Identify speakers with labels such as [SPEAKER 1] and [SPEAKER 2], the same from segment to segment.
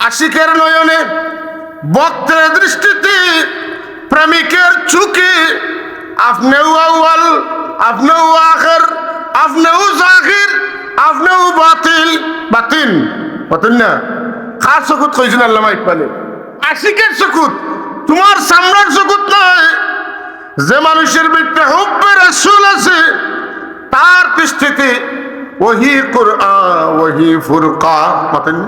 [SPEAKER 1] আশিকের নয়নে বক্তের দৃষ্টিতে প্রেমিকের চুকে আপনিও আউয়াল, আপনিও আখের, আপনিও জাহির আপনিও বাতিল। বাতিল বাতিল না। কার চকুত কইছেন আল্লামা ইকবালে আশিকের চকুত তোমার সামরার চকুত নয়। যে মানুষের ভিতরে হুব্বে রাসূল আছে, তার দৃষ্টিতে ওহি কুরআন, ওহি ফুরকা মাতেন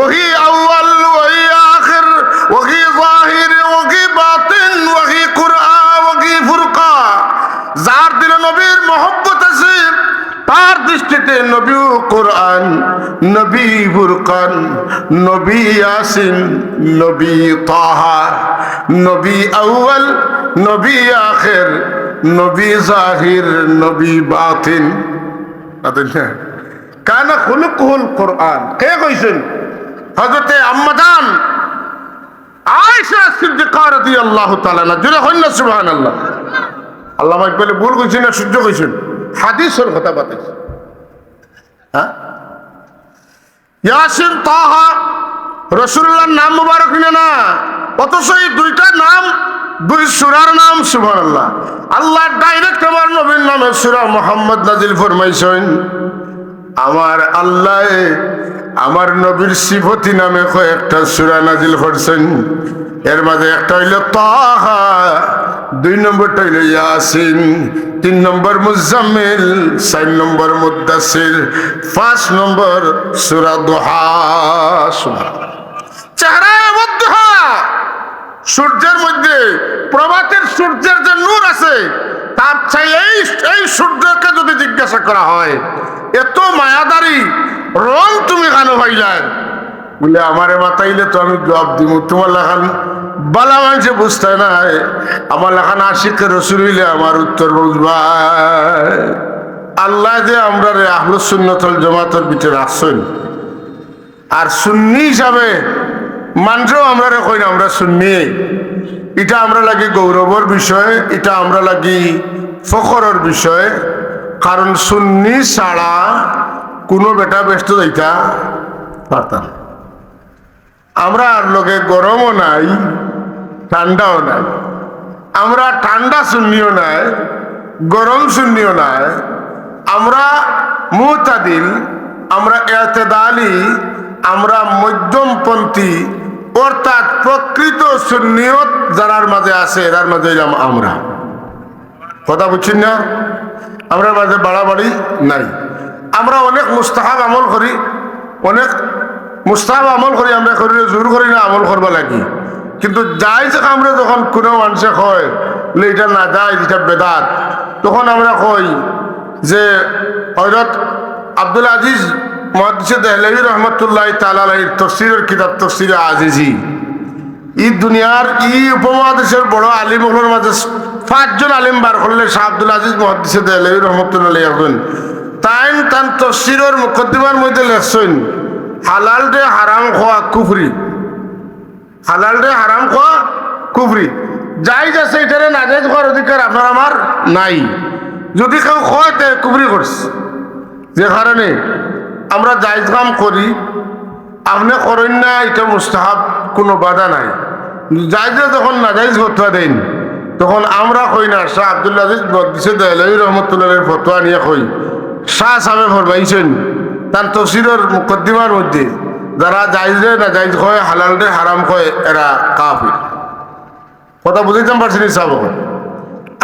[SPEAKER 1] ওহি আউয়াল ওহি আখির ওহি জাহির ওহি বাতিন ওহি কুরআন ওহি ফুরকা যার দিলে নবীর মহব্বত আছে, তার দৃষ্টিতে নবী কোরআন, নবী ফুরকান, নবী ইয়াসিন, নবী তাহা, নবী আউয়াল, নবী আখির, নবী জাহির, নবী বাতিন। আদল্লা কানা খুলুকুল কোরআন। কে কইছেন? হযরতে আম্মাজান আয়েশা সিদ্দিকা রাদিয়াল্লাহু তাআলা না জুরে হইন না সুবহানাল্লাহ। আল্লাহ আল্লাহ ইকবালে ভুল কইছেন না সূর্য কইছেন। হাদিসের কথা বাতাইছে। হ্যাঁ? না? দুইটা নাম, দুই নাম আল্লাহ ডাইরেক্ট আমার নবীর নামে সুরা মোহাম্মদ নাজিল ফরমাইছেন। আমার আল্লাহ আমার নবীর শিবতী নামে কয়েকটা সুরা নাজিল করছেন। এর মাঝে একটা হইল তাহা, দুই নম্বরটা হইল ইয়াসিন, তিন নম্বর মুজাম্মিল, চার নম্বর মুদাসির পাঁচ নম্বর সুরা দোহা সূর্যের মধ্যে, প্রভাতের সূর্যের যে নূর আছে, তার চাই এই এই সূর্যকে জিজ্ঞাসা করা হয়, এত মায়াদারি, রং তুমি কেন ভাইলার বলে, আমারে মাতাইলে তো আমি জবাব দিব তোমার লেখান বালা মানুষে বুঝতে নাই আমার লেখান আশিকের রসুল হইলে আমার উত্তর বুঝবা। আল্লাহ যে আমরা রে আহলু সুন্নতল জমাতর ভিতরে আসছেন আর সুন্নি হিসাবে মানছেও আমরা রে কই আমরা সুন্নি। এটা আমরা লাগি গৌরবর বিষয়, এটা আমরা লাগি ফখরের বিষয়। কারণ সুন্নি ছাড়া কোনো বেটা ব্যস্ত যাইতা পারতাম। আমরা আর লোকে গরমও নাই, ঠান্ডাও নাই। আমরা ঠান্ডা শূন্যও নাই, গরম শূন্যও নাই। আমরা মুতাদিল, আমরা এতেদালি, আমরা মধ্যমপন্থী, অর্থাৎ প্রকৃত সুন্নিয়ত যারার মাঝে আছে, এরার মাঝে আমরা। কথা বুঝছেন না? আমরা মাঝে বাড়াবাড়ি নাই। আমরা অনেক মুস্তাহাব আমল করি। অনেক মুস্তাহাব আমল করি, আমরা করি জোর করি না আমল করবা লাগি। কিন্তু যাই যে আমরা যখন কোনো মানুষে কয় বলে এটা না যায়, এটা বেদাত। তখন আমরা কই যে হজরত আব্দুল আজিজ মহাদিসে দেহলেবি রহমতুল্লাহ তালার তফসিরের কিতাব, তফসিরে আজিজি। ই দুনিয়ার ই উপমহাদেশের বড় আলিম হলোর মাঝে পাঁচজন আলিম বার করলে শাহ আব্দুল আজিজ মহাদিসে দেহলেবি রহমতুল্লাহ এখন তাইন তান তফসিরের মুকদ্দিমার মধ্যে লেখছেন, হালাল রে হারাম খোয়া কুফরি। হালাল রে হারাম খোয়া কুফরি। যাই যাচ্ছে এটারে নাজাইজ হওয়ার অধিকার আপনার আমার নাই। যদি কেউ হয় তে কুফরি করছে, যে কারণে আমরা জায়জ কাম করি আপনি করেন না, এটা মুস্তাহাব, কোনো বাধা নাই। জায়জে যখন নাজাইজ ফতোয়া দেন, তখন আমরা কই না, শাহ আব্দুল্লাহ বদিসে দেলাই রহমতুল্লাহ ফতোয়া নিয়ে কই। শাহ সাহেব ফরমাইছেন, তার তফসিরের মুকদ্দিমার মধ্যে, যারা জায়জে না জায়জ কয় হালাল রে হারাম কয় এরা কাফির। কথা বুঝাইতাম পারছি নি সাহেব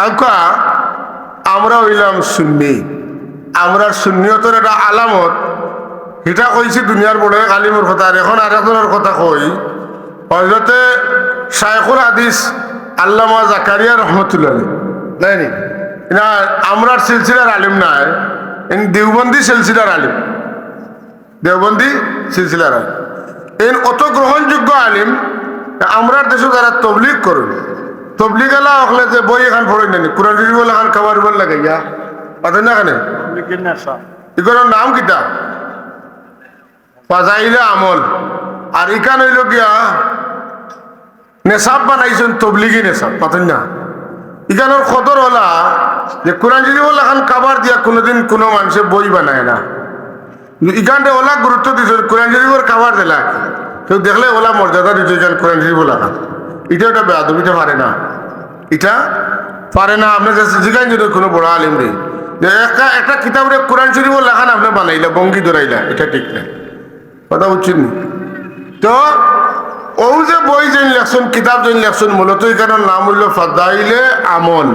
[SPEAKER 1] আকা আমরা হইলাম সুন্নি। আমরা সুন্নিয়তের একটা আলামত এটা কইছি দুনিয়ার বড় আলিমর কথা আর এখন আরেকজনের কথা কই। হজরতে শায়খুল হাদিস আল্লামা জাকারিয়া রহমতুল্লাহ নাই নি। না আমরার সিলসিলার আলিম নাই ইন দেওবন্দি সিলসিলার আলিম। দেওবন্দি সিলসিলার আলিম। এন অত গ্রহণযোগ্য আলিম আমরার দেশে যারা তবলিগ করুন তবলিগ এলা হলে যে বই এখান পড়ে নেনি কোরআন শরীফ এখান খাবার বল লাগাইয়া। পাতেন না কেন এগুলোর নাম কিতা? ফাজাইলে আমল। আর ইকান হইল গিয়া নেশাব বানাইছেন, তবলিগি নেশাব, পাতেন না। ইকানোর খদর হলা যে কোরআন যদি বলে এখন কাবার দিয়া কোনোদিন কোনো মানুষে বই বানায় না। ইকানটা ওলা গুরুত্ব দিয়েছে কোরআন শরীফের কাবার দিলা কেউ দেখলে ওলা মর্যাদা দিতে যান কোরআন শরীফ ওলা এটা একটা বেয়াদবিটা পারে না। এটা পারে না। আপনার কাছে জিগাই যদি কোনো বড় আলিম রে একটা একটা কিতাবরে কোরআন শরীফ লেখান আপনি বানাইলা, বঙ্গি ধরাইলা, এটা ঠিক না কথা বুঝছেন তো, ও যে বই যেন লেখছেন, কিতাব যেন লেখছেন, মূলত এখানে নাম হইল ফাদাইলে আমল।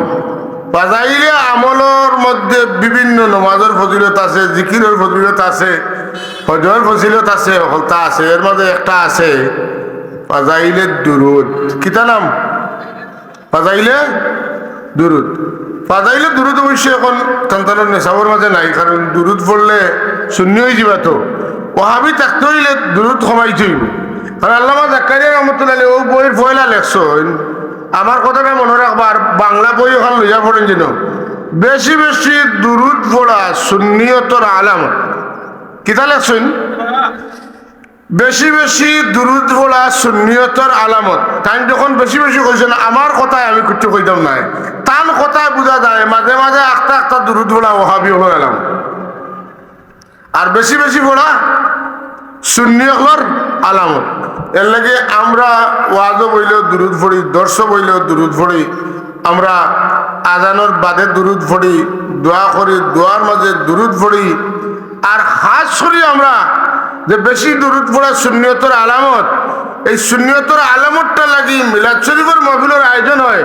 [SPEAKER 1] ফাদাইলে আমলের মধ্যে বিভিন্ন নমাজের ফজিলত আছে, জিকিরের ফজিলত আছে হজর ফজিলত আছে, হলতা আছে, এর মধ্যে একটা আছে, ফাজাইলে দুরুদ। কিতা নাম? ফাজাইলে দুরুদ। ফাজাইলে দুরুদ অবশ্যই এখন সন্তানের নেশাবর মাঝে নাই, কারণ দুরুদ পড়লে শূন্য হয়ে যাবা তো। ওহাবি থাকতে হইলে দুরুদ কমাই থইব কারণ আল্লামা জাকারিয়া রহমতুল্লাহ ও বইয়ের ফয়লা লেখছেন, আমার কথাটা মনে রাখবার বাংলা বই ওখান লইয়া পড়েন যেন। বেশি বেশি দুরুদ পড়া সুন্নিয়তর আলামত কিতা লেখছেন? বেশি বেশি দুরুদ পড়া সুন্নিয়তর আলামত। তাই যখন বেশি বেশি কইছেন, আমার কথায় আমি কিছু কইতাম নাই। তান কথায় বোঝা যায়, মাঝে মাঝে একটা একটা দুরুদ পড়া ওহাবি হলো এলাম। আর বেশি বেশি পড়া হলর আলামত এর লাগে আমরা ওয়াজও বইলেও দুরুদ পড়ি, দর্শ বইলেও দুরুদ পড়ি। আমরা আজানোর বাদে দুরুদ পড়ি, দোয়া করি, দোয়ার মাঝে দুরুদ পড়ি। আর হাজ করি আমরা যে বেশি দুরুদ পড়া শূন্যতর আলামত। এই শূন্যতর আলামতটা লাগি মিলাদ শরীফের মহফিলের আয়োজন হয়।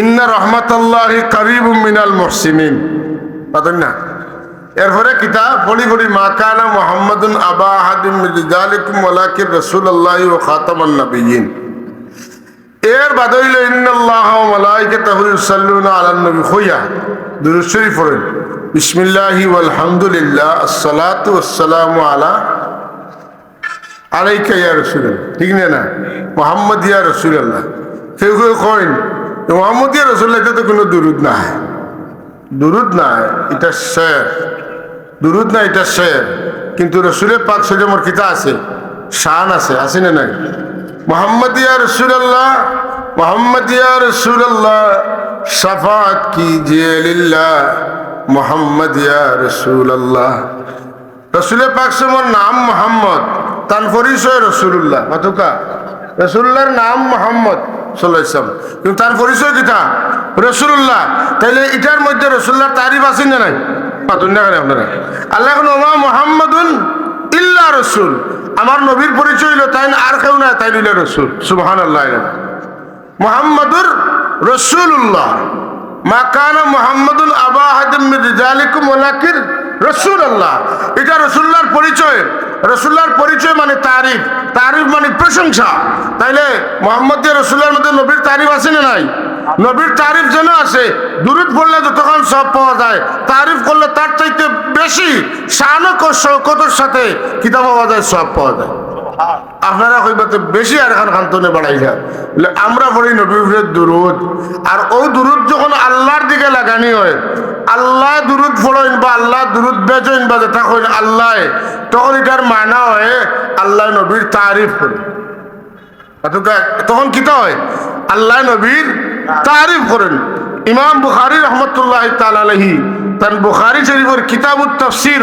[SPEAKER 1] ইন্না রহমাতাল্লাহি করিব মিনাল মুহসিনিন। বাতুন না। এরপরে কিতাব পড়ি পড়ি মা কানা মুহাম্মাদুন আবা আহাদিম রিজালিকুম ওয়ালাকিন রাসূলুল্লাহ ওয়া খাতামান নাবিয়্যিন। এর বাদ হইল, ইন্নাল্লাহ ওয়া মালাইকাতাহু ইউসাল্লুনা আলান নবী। খুইয়া দুরূদ শরীফ পড়েন। বিসমিল্লাহি ওয়াল হামদুলিল্লাহ আসসালাতু ওয়াসসালামু আলা আলাইকা ইয়া রাসূলুল্লাহ। ঠিক না? মুহাম্মদ ইয়া রাসূলুল্লাহ। কেউ কেউ কইন মুহাম্মদ রাসূলুল্লাহ এটা তো কোনো দুরূদ নাই। দুরুদ নাই, এটা শের। দুরুদ না এটা শের। কিন্তু রসুলের পাক সজমর কিতা আছে? শান আছে আছে না নাই? মোহাম্মদ ইয়া রসুল্লাহ মোহাম্মদ ইয়া রসুল্লাহ শফাত কিজিয়ে লিল্লাহ? মোহাম্মদ ইয়া রসুল্লাহ রসুলের পাক সমর নাম মোহাম্মদ তান পরিচয় রসুল্লাহ কতকা রসুল্লাহর নাম মোহাম্মদ। সাল্লাম। কিন্তু তার পরিচয় কিতা? রসুল্লাহ তাইলে এটার মধ্যে রসুল্লাহ তারিফ আছেন না নাই? পাতুন না কেন আপনারা? আল্লাহ ওমা মোহাম্মদুন ইল্লা রসুল। আমার নবীর পরিচয় হইল তাই আর কেউ না তাই নিলে রসুল। সুবহান আল্লাহ মোহাম্মদুর রসুল্লাহ মা কানা মোহাম্মদুল আবা হাদিম রসুল আল্লাহ এটা রসুল্লাহর পরিচয়। রসুল্লাহর পরিচয় মানে তারিফ। তারিফ মানে প্রশংসা। তাইলে মোহাম্মদ রসুল্লার মধ্যে নবীর তারিফ আছে না নাই? নবীর তারিফ যেন আছে দূরত পড়লে যতক্ষণ সব পাওয়া যায়, তারিফ করলে তার চাইতে বেশি শানক ও শৌকতর সাথে কিতাব পাওয়া যায়, সব পাওয়া যায়। আপনারা কইবাতে বেশি আর খান খান্তনে বাড়াই যায় বলে আমরা পড়ি নবীর দুরুদ। আর ও দুরুদ যখন আল্লাহর দিকে লাগানি হয়, আল্লাহ দুরুদ ফড়ইন বা আল্লাহ দুরুদ বেচইন বা যেটা কইন আল্লাহ, তখন এটার মানা হয় আল্লাহ নবীর তারিফ করে। তখন কিতা হয়? আল্লাহ নবীর তারিফ করেন। ইমাম বুখারি রহমতুল্লাহ তালাহি তান বুখারি শরীফের কিতাবুত তফসির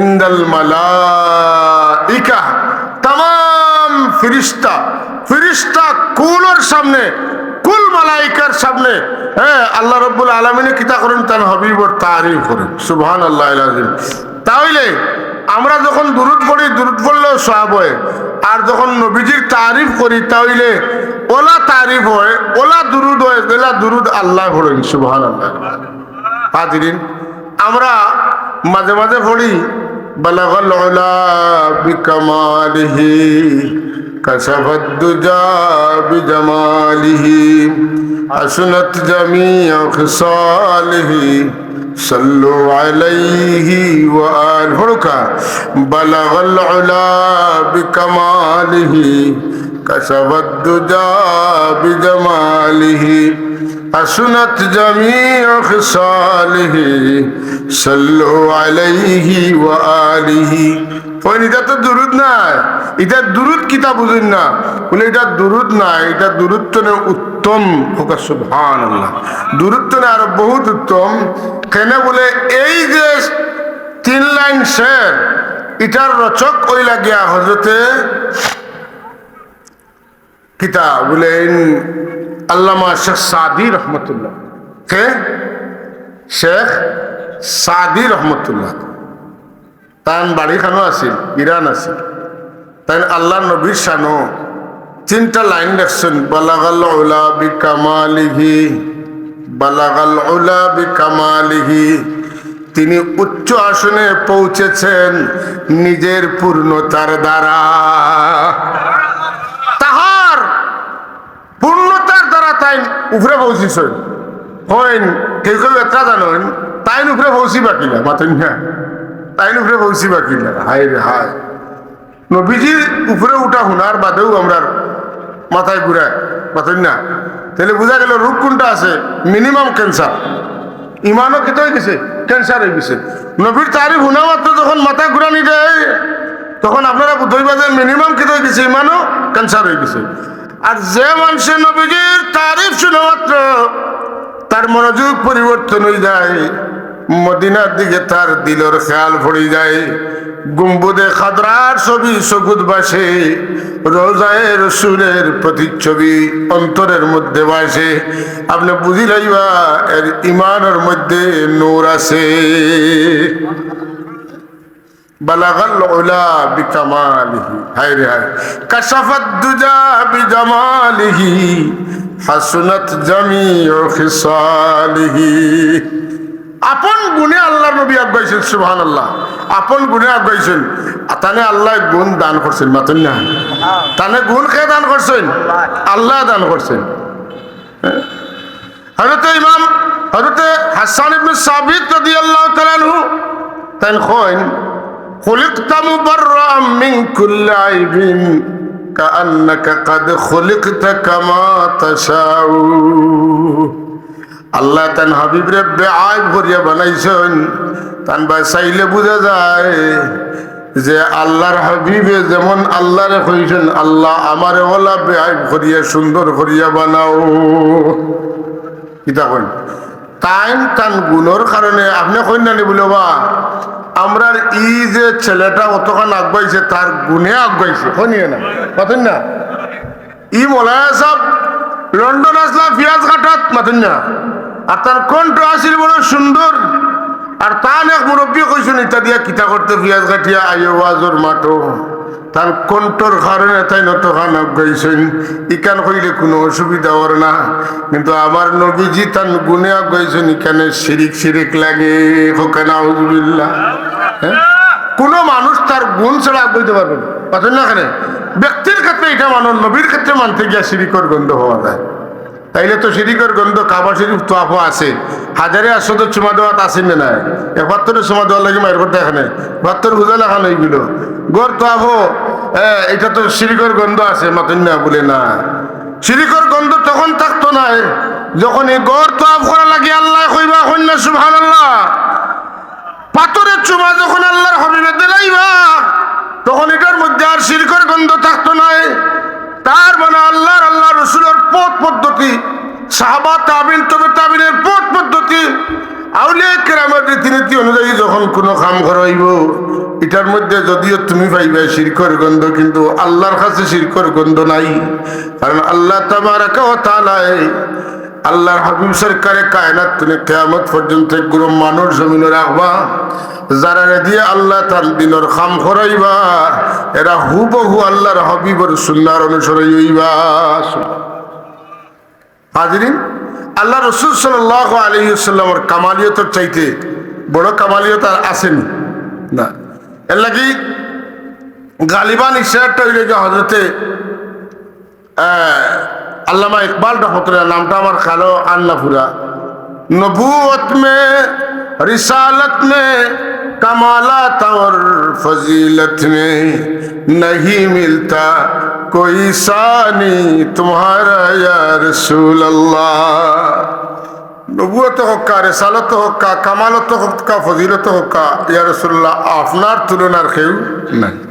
[SPEAKER 1] ইন্দাল মালাইকা, তাম ফিরিস্তা ফিরিস্তা কুলের সামনে, কুল মালাইকার সামনে। হ্যাঁ আল্লাহ রব্বুল আলমিনে কিতা করেন, তার হবিবর তারিফ করেন। সুবহান আল্লাহ তাহলে আমরা যখন দূরত পড়ি দূরত পড়লেও সব হয়। আর যখন নবীজির তারিফ করি, তাহলে ওলা তারিফ হয়, ওলা দুরুদ হয়, ওলা দুরুদ আল্লাহ পড়েন সুবহান আল্লাহ হাজিরিন আমরা মাঝে মাঝে পড়ি বালাগাল উলা বিকামালিহি কাশাফাত দুজা বিজামালিহি হাসনাত জামিয়া খিসালিহি صلوا عليه وآل هركا بلغ العلا بكماله كشف الدجى بجماله حسنت جميع خصاله صلوا عليه وآله কইন এটা তো দুরুদ নাই এটা দুরুদ কিতা বুঝুন না বলে এটা দুরুদ নাই এটা দূরত্ব উত্তম হোকা সুবহান আল্লাহ দূরত্ব না আরো বহুত উত্তম কেন বলে এই যে তিন লাইন শের এটার রচক ওই লাগিয়া হজরতে কিতা বলেন আল্লামা শেখ সাদি রহমতুল্লাহ। কে? শেখ সাদি রহমতুল্লাহ। তান বাড়িখানো আছিল ইরান আছিল তাই আল্লাহ নবীর শানো। তিনটা লাইন দেখছেন বালাগাল উলা বি কামালিহি বালাগাল উলা বি কামালিহি তিনি উচ্চ আসনে পৌঁছেছেন নিজের পূর্ণতার দ্বারা তাহার পূর্ণতার দ্বারা তাই উপরে পৌঁছিছেন হইন, কেউ কেউ একটা জানেন তাই উপরে পৌঁছিবা কিনা মাতেন না। তাই উপরে পৌঁছিবা কিনা হায় রে হায়। নবীজির উপরে উঠা হুনার বাদেও আমরা মাথায় ঘুরায় মাতেন না? তাহলে বোঝা গেল রোগ কোনটা আছে? Minimum cancer. ইমানও কেটে হয়ে গেছে? ক্যান্সার হয়ে গেছে। নবীর তারিফ হুনা মাত্র যখন মাথা ঘুরানি যায় তখন আপনারা বুঝইবা যে মিনিমাম কেটে হয়ে গেছে? ইমানও ক্যান্সার হয়ে গেছে। আর যে মানুষের নবীজির তারিফ শুনে মাত্র তার মনোযোগ পরিবর্তন হয়ে যায়, মদিনার দিকে তার দিলর খেয়াল পড়ে যায়। গুম্বুদে খাদরার ছবি সগুদ বাসে, রোজায় রসুলের প্রতিচ্ছবি অন্তরের মধ্যে বাসে। আপনি বুঝি লাইবা এর ইমানের মধ্যে নূর আছে। বালাগাল উলা বিকামালিহি হায় রে হায়। কাশাফাত দুজা বিজামালিহি হাসনাত জামিউ খিসালিহি। আপন গুণে আল্লাহ নবী আগাইছেন সুবহান আল্লাহ আপন গুণে আগাইছেন তানে আল্লাহ গুণ দান করছেন মাতুন না। তানে গুণ কে দান করছেন? আল্লাহ। দান করছেন। হযরত ইমাম হযরত হাসান ইবনে সাবিত রাদিয়াল্লাহু তাআলা তাই কইন خلقت مبرأ من كل عيب كأنك قد خلقت كما تشاء আল্লাহ তান হাবিব রে বেআইব করিয়া বানাইছেন তান ভাই চাইলে বোঝা যায় যে আল্লাহর হাবিবে যেমন আল্লাহরে কইছেন আল্লাহ আমারে ওলা বেআইব করিয়া সুন্দর করিয়া বানাও কিতা কইন টাইম তান গুণর কারণে আপনি কইন নানি বলে বা আমরার ই যে ছেলেটা অতখান আগবাইছে তার গুণে আগবাইছে শুনিয়ে না মাথুন না। ই মলায়া সব লন্ডন আসলা পিয়াজ কাটাত মাথুন না। আর তার কণ্ঠ আসিল বড় সুন্দর। আর তান এক মুরব্বী কইসুন ইত্যাদি দিয়া কিতা করতে পিয়াজ কাটিয়া আইও ওয়াজর মাঠো তার কণ্ঠর কারণে তাই নত খান গাইছেন। ইকান কইলে কোনো অসুবিধা ওর না। কিন্তু আমার নবীজি তার গুণে গাইছেন ইকানে শিরিক শিরিক লাগে, হোকে না হ্যাঁ? কোনো মানুষ তার গুণ ছাড়া আগাইতে পারবে না। পাচ্ছেন না এখানে? ব্যক্তির ক্ষেত্রে এটা মানুষ নবীর ক্ষেত্রে মানতে গিয়া শিরিকর গন্ধ হওয়া যায়। তাইলে তো শিরিকর গন্ধ কাবা শরীফ তো আপো আছে। হাজারে আসো তো চুমা দেওয়াত আসেন না নাই। একাত্তরের চুমা দেওয়ার লাগে মায়ের করতে এখানে বাহাত্তর বুঝা লাগানো এইগুলো গড় তো আপো এটা তো শিরিকর গন্ধ আছে, মাতন না বলে না। শিরিকর গন্ধ তখন থাকতো না। যখন এই গড় তো আপ করা লাগে আল্লাহ কইবা কন্যা সুভান আল্লাহ পাথরের চুমা যখন আল্লাহর হবিবে দিলাইবা, তখন এটার মধ্যে আর শিরকর গন্ধ থাকতো নাই তার মানে আল্লাহ আল্লাহ রসুলের পথ পদ্ধতি, সাহাবা তাবিন, তবে তাবিনের পথ পদ্ধতি অনুযায়ী যখন কোনো কাম মধ্যে যদিও তুমি পাইবে কিন্তু নাই। আল্লাহ আল্লাহর হাবিব সরকারে কায়নাত তুমি কেয়ামত পর্যন্ত গুরু মানুষ জমিনে রাখবা যারা দিয়ে আল্লাহ তার দিনের খাম করাইবা এরা হুবহু আল্লাহর হাবিবর সুন্নার অনুসরণ হইবা। হাজরিন, আল্লাহ রসুল সাল্লাহ আলহিসাল্লামর কামালিয়তর চাইতে বড় কামালিয়ত আর আসেনি। না। এর লাগি গালিবান ইশারটা হইলে হজরতে আল্লামা ইকবাল রহমতুল্লাহ নামটা আমার খালো আল্লাপুরা নবুয়ত মে রিসালত মে کمالات اور فضیلت میں نہیں ملتا کوئی ثانی تمہارا یا رسول اللہ نبوت ہوکا رسالت ہوکا کمالت ہوکا فضیلت ہوکا یا رسول اللہ آفنار تلنار خیو نہیں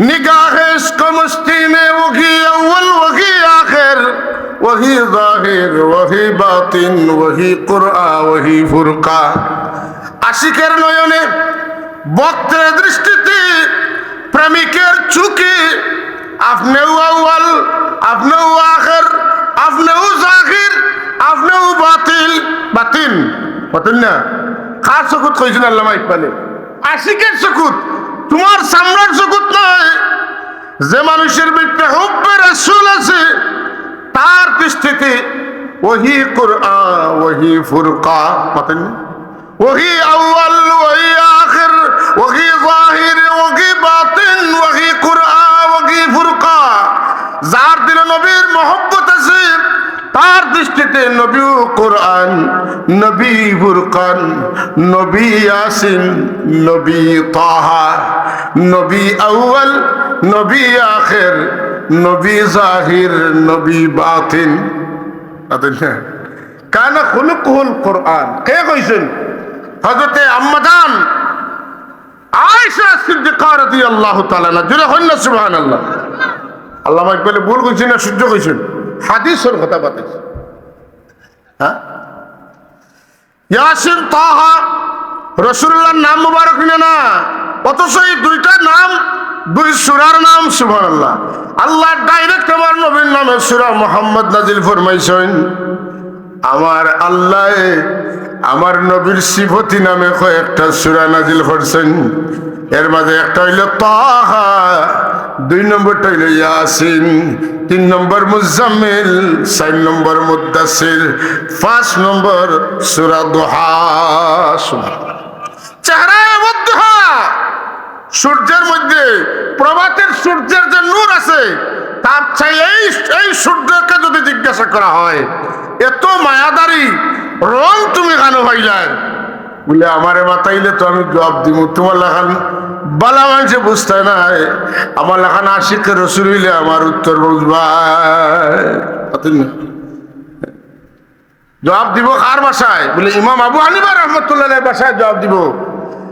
[SPEAKER 1] نگاہ اس کو مستی میں وہ کی اول وہی ظاہر وہی باطن وہی قرآن وہی فرقہ আশিকের নয়নে বক্তের দৃষ্টিতে, প্রেমিকের চুকে, আপনিও আউয়াল, আপনিও আখের, আপনিও জাহির আপনিও বাতিল। বাতিল বাতিল না। কার চকুত কইছেন আল্লামা ইকবালে আশিকের চকুত, তোমার সামরার চকুত নয়। যে মানুষের ভিতরে হুব্বে রাসূল আছে তার দৃষ্টিতে ওহি কুরআন, ওহি ফুরকা মাতেন ওহি আউয়াল, ওহি আখির, ওহি জাহির, ওহি বাতিন, ওহি কুরআন, ওহি ফুরকা যার দিলে নবীর মহব্বত আছে, তার দৃষ্টিতে নবী কোরআন, নবী ফুরকান, নবী ইয়াসিন, নবী তাহা, নবী আউয়াল, নবী আখের নবী জাহির, নবী বাতিন কানা খুলুকুল কোরআন। কে কইছেন? হযরতে আম্মাদান আয়েশা সিদ্দিকা রাদিয়াল্লাহু তাআলা জুরে না, সুবহানাল্লাহ। আল্লাহ ইকবালে ভুল কইছেন না সূর্য কইছেন। হাদিসের কথা বাতাইছে হ্যাঁ? ইয়াসিন তাহা রসুল্লাহর নাম মুবারক না না। অথচ এই দুইটা নাম, দুই সুরার নাম, সুবহানাল্লাহ। আল্লাহ আল্লাহ ডাইরেক্ট আমার নবীর নামে সুরা মোহাম্মদ নাজিল ফরমাইছেন। আমার আল্লাহ আমার নবীর সিফতি নামে কয়েকটা সুরা নাজিল করছেন। এর মাঝে একটা হইল তাহা, দুই নম্বরটা হইল ইয়াসিন, তিন নম্বর মুজাম্মিল, চার নম্বর মুদাসির পাঁচ নম্বর সুরা দোহা সূর্যের মধ্যে, প্রভাতের সূর্যের যে নূর আছে, তার চাই এই এই সূর্যকে যদি জিজ্ঞাসা করা হয়, এত মায়াদারি রং তুমি কেন ভাইলার বলে, আমারে মাতাইলে তো আমি জবাব দিব তোমার লেখান বালা মানুষে বুঝতে নাই। আমার লেখান আশিকের রসুল হইলে আমার উত্তর বুঝবা জবাব দিব কার বাসায়? বলে, ইমাম আবু হানিবা রহমতুল্লাহ বাসায় জবাব দিব।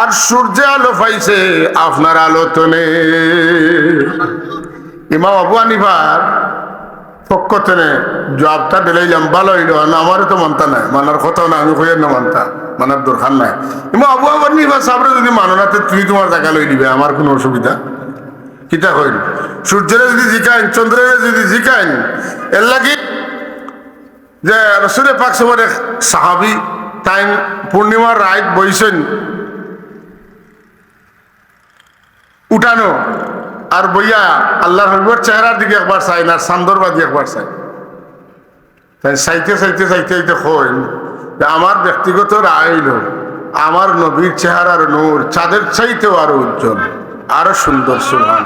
[SPEAKER 1] আর সূর্য আলো পাইছে, আপনার আলো তো ইমাম আবু আনিবার পক্ষতনে জবাবটা যাম ভালো হইল না আমারও তো মানতা নাই। মানার কথাও না আমি হইয়ার না মানতা? মানার দরকার নাই। ইমা আবু আবার নিবা সাবরে যদি মানো না তুমি তোমার জায়গা লই দিবে, আমার কোনো অসুবিধা? কিতা হইল সূর্যরে যদি জিকাইন, চন্দ্রের যদি জিকাইন, এর লাগে যে রসুলের পাক সময় সাহাবি টাইম পূর্ণিমার রাত বইছেন। উঠানো আর বইয়া আল্লাহ হবিবর চেহারার দিকে একবার চাই না সান্দর বাদি একবার চাই তাই চাইতে চাইতে চাইতে কইন যে আমার ব্যক্তিগত রায় আমার নবীর চেহারার নূর, চাঁদের চাইতেও আরও উজ্জ্বল, আরও সুন্দর সুভান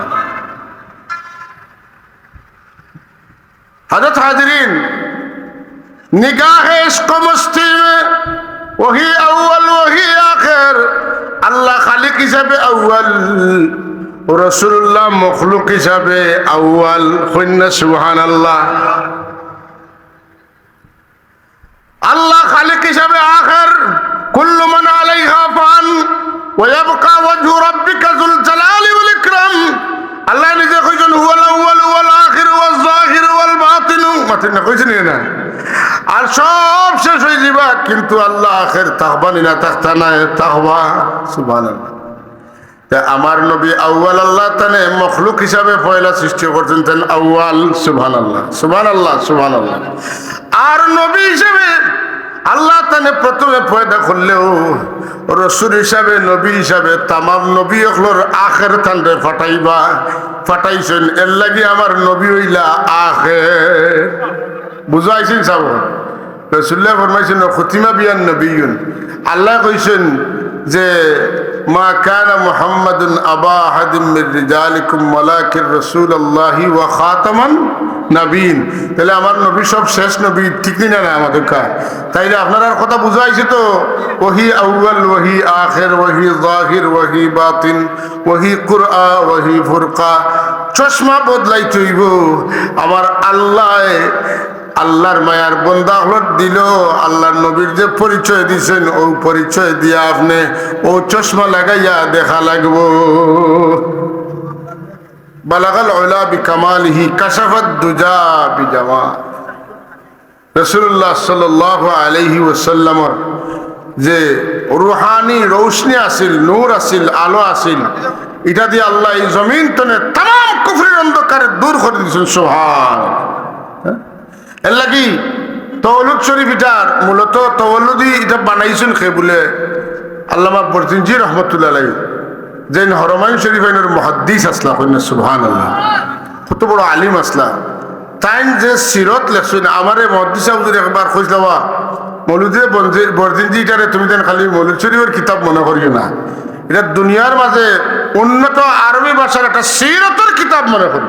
[SPEAKER 1] হাজত হাজরিন निगाह इश्क मस्ती में वही अव्वल वही आखिर আল্লাহ খালিক হিসাবে আউয়াল রসুল্লাহ মখলুক হিসাবে আউয়াল সৈন্য সুহান আল্লাহ আল্লাহ খালিক হিসাবে আখের কুল্লু মান আলাইহা ফান ওয়াবকা ওয়াজহু রাব্বিকা যুল জালালি ওয়াল ইকরাম আল্লাহ নিজে কইছেন হুয়াল মাতিন না, কইছেন না? আর সব শেষ হয়ে যাবা কিন্তু আল্লাহ আখের তাহবানি না তাখতা না তাহবা তা আমার নবী আউ্ল আল্লাহ তানে মখলুক হিসাবে পয়লা সৃষ্টি করছেন, তেন আউ্ল সুবহান আল্লাহ সুবহান আল্লাহ সুবহান আল্লাহ আর নবী হিসাবে আল্লাহ তানে প্রথমে পয়দা করলেও রসুল হিসাবে, নবী হিসাবে, তামাম নবী হলোর আখের তান্ডে ফাটাইবা, ফাটাইছেন, এর লাগি আমার নবী হইলা আখে বুঝাইছেন সাব রসুল্লাহ ফরমাইছেন খতিমা বিয়ান নবীন আল্লাহ কইছেন যে, মা কানা মুহাম্মাদুন আবা আহাদিম মির রিজালিকুম, ওয়ালাকিন রাসূলুল্লাহি ওয়া খাতামান নবীন তাহলে আমার নবী সব শেষ নবী, ঠিক না না আমাদের কা তাইলে আপনার কথা বুঝাইছে তো? ওহি আউয়াল, ওহি আখির, ওহি জাহির, ওহি বাতিন, ওহি কুরআ, ওহি ফুরকা। চশমা বদলাই তৈব আমার আল্লাহ আল্লাহর মায়ার বন্দা হলত দিল, আল্লাহর নবীর যে পরিচয় দিছেন, ও পরিচয় দিয়া আপনি ও চশমা লাগাইয়া দেখা লাগবো। বালাগাল ওলা বিকামালিহি কাশাফাত দুজা বিজামা রসুল্লাহ সাল্লাহ আলহি ওসাল্লামর যে রুহানি, রৌশনি আসিল, নূর আসিল, আলো আসিল, এটা দিয়ে আল্লাহ এই জমিন তনে তাম কুফরির অন্ধকারে দূর করে দিয়েছেন সোহান এর লাগি তৌলুদ শরীফ এটার মূলত তৌলুদি এটা বানাইছেন খে বলে? আল্লামা বরতিনজি রহমতুল্লাহ আলাই যে হরমাইন শরীফ আইনের মহাদ্দিস আসলা কন্যা সুবহান আল্লাহ কত বড় আলিম আসলা। তাই যে সিরত লেখছেন, আমারে মহাদ্দিস সাহুদের একবার খোঁজ দেওয়া মৌলুদে বরদিনজি এটারে তুমি দেন খালি মৌলুদ শরীফের কিতাব মনে করিও না। এটা দুনিয়ার মাঝে উন্নত আরবি ভাষার একটা সিরতের কিতাব মনে করি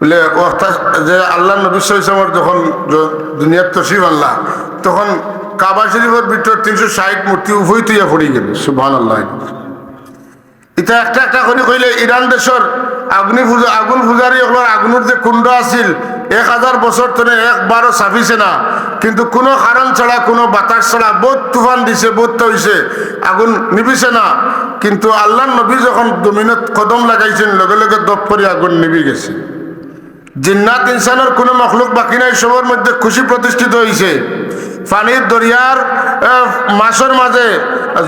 [SPEAKER 1] বলে যে আল্লাহ নবী সাল্লামের যখন দুনিয়ার তসিফ আল্লাহ তখন কাবা শরীফের ভিতর তিনশো ষাট মূর্তি উভয় তুইয়া পড়ে গেল। সুবহান আল্লাহ এটা একটা একটা করে কইলে ইরান দেশের আগুনি পূজা, আগুন পূজারি ওগুলোর আগুনের যে কুণ্ড আছিল, এক হাজার বছর ধরে একবারও চাপিছে না। কিন্তু কোনো কারণ ছাড়া, কোনো বাতাস ছাড়া, বহুত তুফান দিছে, বহুত হয়েছে আগুন নিবিছে না। কিন্তু আল্লাহ নবী যখন জমিনত কদম লাগাইছেন, লগে লগে দপ করে আগুন নিবি গেছে। জিন্নাত ইনসানের কোনো মখলুক বাকি নাই, সবার মধ্যে খুশি প্রতিষ্ঠিত হয়েছে পানির দরিয়ার মাছের মাঝে,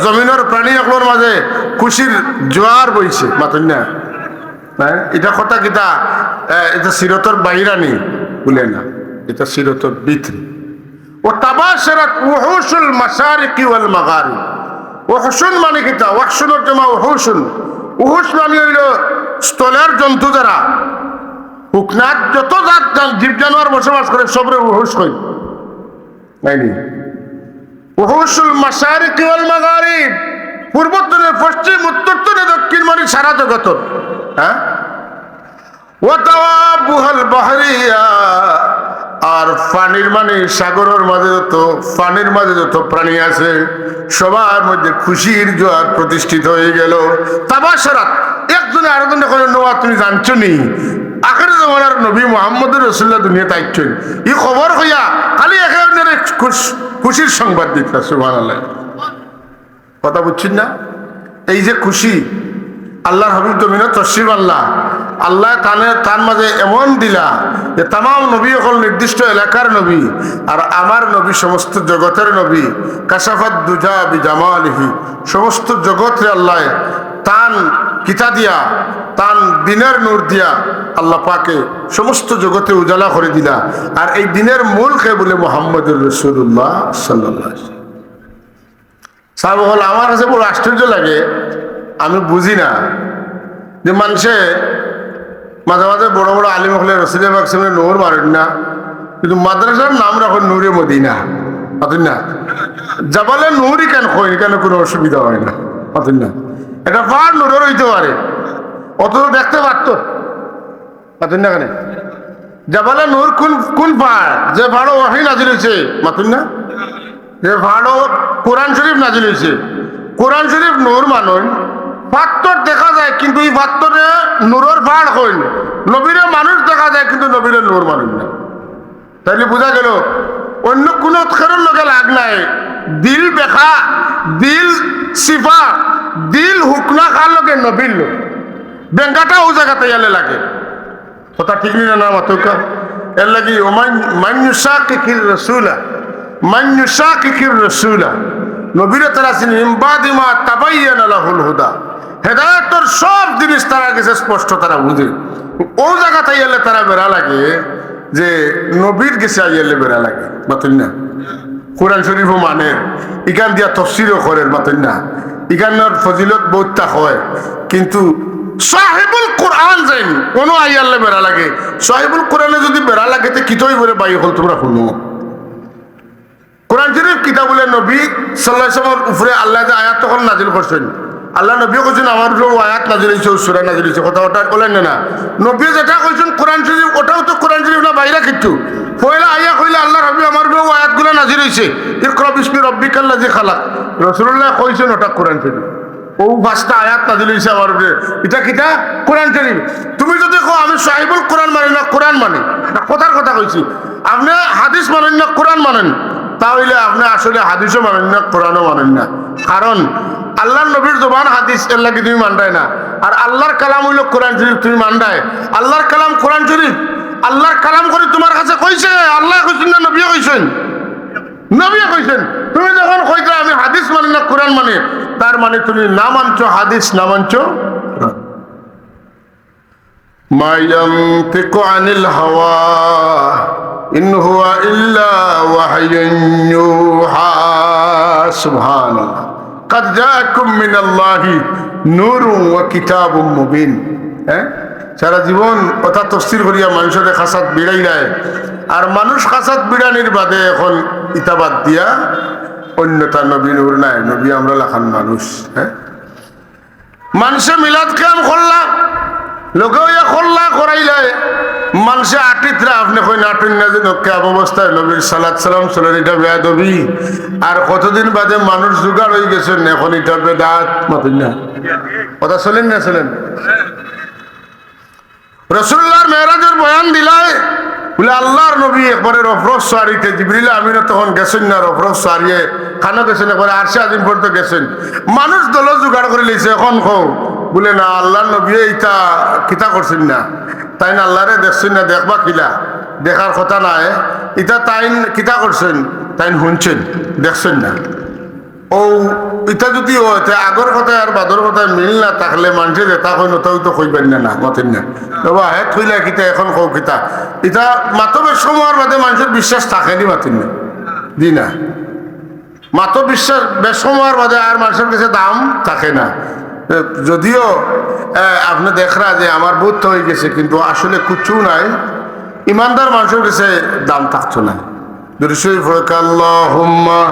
[SPEAKER 1] জমিনের প্রাণী এগুলোর মাঝে খুশির জোয়ার বইছে, মাতন না? হ্যাঁ? এটা কথা কিতা? এটা সিরতর বাহিরানি বলে না। এটা সিরতর ভিতরে। ও তাবাসরাত ওহসুল মাসারিকি ওয়াল মাগারি ওহসুন মানে কিতা? ওয়াহসুনের জমা ওহসুন ওহস মানে হইল স্থলের জন্তু যারা হুকনাথ যত জাত জীব জানোয়ার বসবাস করে, সবরে ওহস কই নাইনি ওহসুল মাসারিকি ওয়াল মাগারিব। পূর্বোত্তরে পশ্চিম উত্তরতরে দক্ষিণ মানে সারা জগতর। হ্যাঁ? ও বুহাল বাহারিয়া। আর পানির মানে সাগরের মাঝে যত পানির মাঝে যত প্রাণী আছে, সবার মধ্যে খুশির জোয়ার প্রতিষ্ঠিত হয়ে গেল। তাবাসারাত। একজনে আরেকজনে করে নোয়া, তুমি জানছো নি? নবী মোহাম্মদ রসুল্লাহ দুনিয়া তাইছেন ই খবর হইয়া খালি একেবারে খুশির সংবাদ দিতে সুবাহ কথা বুঝছেন না? এই যে খুশি, আল্লাহর হাবিব তো মিনত তসিম আল্লাহ। আল্লাহ তানে তার মাঝে এমন দিলা যে তামাম নবী হল নির্দিষ্ট এলাকার নবী, আর আমার নবী সমস্ত জগতের নবী। কাসাফাত দুজা বি জামালিহি সমস্ত জগৎরে আল্লাহ তান কিতা দিয়া, তান দিনের নূর দিয়া আল্লাহ পাকে সমস্ত জগতে উজালা করে দিলা। আর এই দিনের মূল কে বলে মোহাম্মদুর রসুল্লাহ সাল্লাহ সাহেব হল আমার কাছে বড় আশ্চর্য লাগে, আমি বুঝি না যে মানুষে মাঝে মাঝে বড় বড় আলিম হলে রসিদে বাকসামে নূর মারেন না। কিন্তু মাদ্রাসার নাম রাখুন নূরে মদিনা। পাতেন না? যাবালে নূরই কেন হয়? কেন কোনো অসুবিধা হয় না? পাতেন না? এটা পাহাড় নূরের হইতে পারে। অত দেখতে পারতো। পাতেন না কেন? যাবালে নূর কোন কোন পাহাড় যে পাহাড় ওয়াহি নাজিল হয়েছে। মাতুন না? যে পাহাড় কোরআন শরীফ নাজিল হয়েছে। কোরআন শরীফ নূর মানুন পাত্তর দেখা যায়, কিন্তু এই পাত্তরে নূরের পাহাড় হইল নবীরে মানুষ দেখা যায়, কিন্তু নবীরে নূর মানুষ না। তাইলে বোঝা গেল অন্য কোনো খেরোর লোকে লাগ নাই। দিল বেখা, দিল সিফা, দিল হুকনা খার লোকে নবীর লোক। বেঙ্গাটা ও জায়গাতে ইয়ালে লাগে। কথা ঠিক নি না মাতুকা এর লাগি ওমান মান্যুসাকিকির রসুলা মান্যুসাকিকির রসুলা। নবীরে তারা ছিলেন ইম্বাদিমা তাবাইয়ান লাহুল হুদা। হেদায়তর সব জিনিস তারা কাছে স্পষ্ট তারা বুঝে। ও জায়গাতে এলে তারা বেড়া লাগে। যে নবীর গেছে আইয়ালে বেড়া লাগে বাতিল না। কোরআন শরীফও মানে ইকান দিয়া তফসিরও করে বাতিল না। ইকানের ফজিলত বহুতটা হয়, কিন্তু সাহেবুল কোরআন যাইন কোনো আইয়ালে বেড়া লাগে, সাহেবুল কোরআনে যদি বেড়া লাগে তো কিতই বলে বাই হল তোমরা শুনো। কোরআন শরীফ কিতাবুলে নবী সাল্লাহ উপরে আল্লাহ আয়াত তখন নাজিল করছেন। আল্লাহ নবী কইছেন, আমার উপরে আয়াত নাজিল হয়েছে সুরা নাজিল হয়েছে কথা ওটা বলেন না। নবী যেটা কইছেন কোরআন শরীফ, ওটাও তো কোরআন শরীফ না, বাইরে কিন্তু। পয়লা আয়া কইলে আল্লাহ রবি, আমার উপরে আয়াতগুলো নাজিল হয়েছে ইকরা বিসমি রব্বিকাল্লাহ যে খালাক। রসুল্লাহ কইছেন, ওটা কোরআন শরীফ। ও পাঁচটা আয়াত নাজিল হয়েছে আমার উপরে। এটা কিটা কোরআন শরীফ। তুমি যদি কো আমি সাহিবুল কোরআন মানি না, কোরআন মানি। এটা কথার কথা কইছি। আপনি হাদিস মানেন না, কোরআন মানেন। তাহলে আপনি আসলে হাদিসও মানেন না কোরআনও মানেন না কারণ আল্লাহর নবীর জবান হাদিস এর লাগে তুমি মানডায় না আর আল্লাহর কালাম হইল কোরআন শরীফ তুমি মানডায় আল্লাহর কালাম কোরআন শরীফ আল্লাহর কালাম করে তোমার কাছে কইছে আল্লাহ কইছেন না নবী কইছেন নবী কইছেন তুমি যখন কইতে আমি হাদিস মানি না কোরআন মানে তার মানে তুমি না মানছো হাদিস না মানছো ما ينطق عن الهوى إن هو إلا وحي يوحى سبحان الله قد جاءكم من الله نور وكتاب مبين হ্যাঁ সারা জীবন কথা তফসির করিয়া মানুষের খাসাত বিড়াই দেয় আর মানুষ খাসাত বিড়ানির বাদে এখন ইতাবাদ দিয়া অন্যতা নবী নূর নাই নবী আমরা লাখান মানুষ হ্যাঁ মানুষে মিলাদ কাম করলাম লোকে আর কতদিন বাদে মানুষ জোগাড় হয়ে গেছেন এখন এটা বেদাত মতন না। কথা চলেন না চলেন রসুল্লাহর মেহরাজের বয়ান দিলায় বলে আল্লাহর নবী একবারে রফরফ সারিতে, জিবরিল আমিনা তখন গেছেন না রফরফ সারিয়ে। খানা গেছেন একবারে আরশে আজিম পর্যন্ত গেছেন। মানুষ দল জোগাড় করে লিছে এখন খো বলে, না আল্লাহর নবী ইটা কিতা করছেন না। তাই না, আল্লাহরে দেখছেন না, দেখবা কিলা? দেখার কথা নাই। ইটা তাইন কিতা করছেন? তাইন শুনছেন, দেখছেন না। ও ইটা যদি হয় আগর কথায় আর বাদর কথায় মিল না থাকলে মানুষে যেটা কই নতাও তো কইবেন না না, মতেন না। বাবা হে থইলা কিতা, এখন কও কিতা। ইটা মাতবের সময়ের বাদে মানুষের বিশ্বাস থাকেনি মাতেন না? দি না। মাত্র বিশ্বাস বেসময়ের বাদে আর মানুষের কাছে দাম থাকে না। যদিও আপনি দেখরা যে আমার বুদ্ধ হয়ে গেছে, কিন্তু আসলে কুচু নাই। ইমানদার মানুষের কাছে দাম থাকতো না। মৌলানা ফরক আল্লাহুম্মা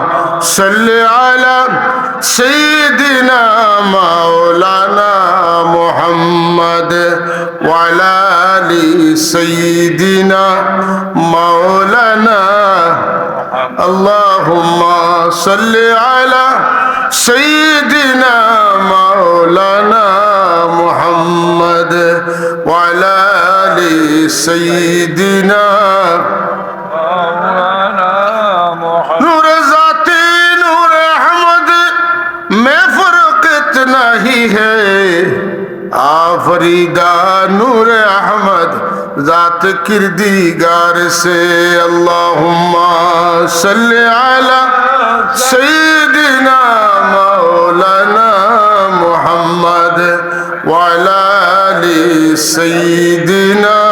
[SPEAKER 1] মাওলানা মাওলানা। আলা سيدنا مولانا محمد وعلى آل سيدنا نور ذاتی نور احمد میں فرقت نہیں ہے آفریدہ نور احمد ذات کردیگار سے اللہم صلی علی سیدنا محمد وعلى آل سيدنا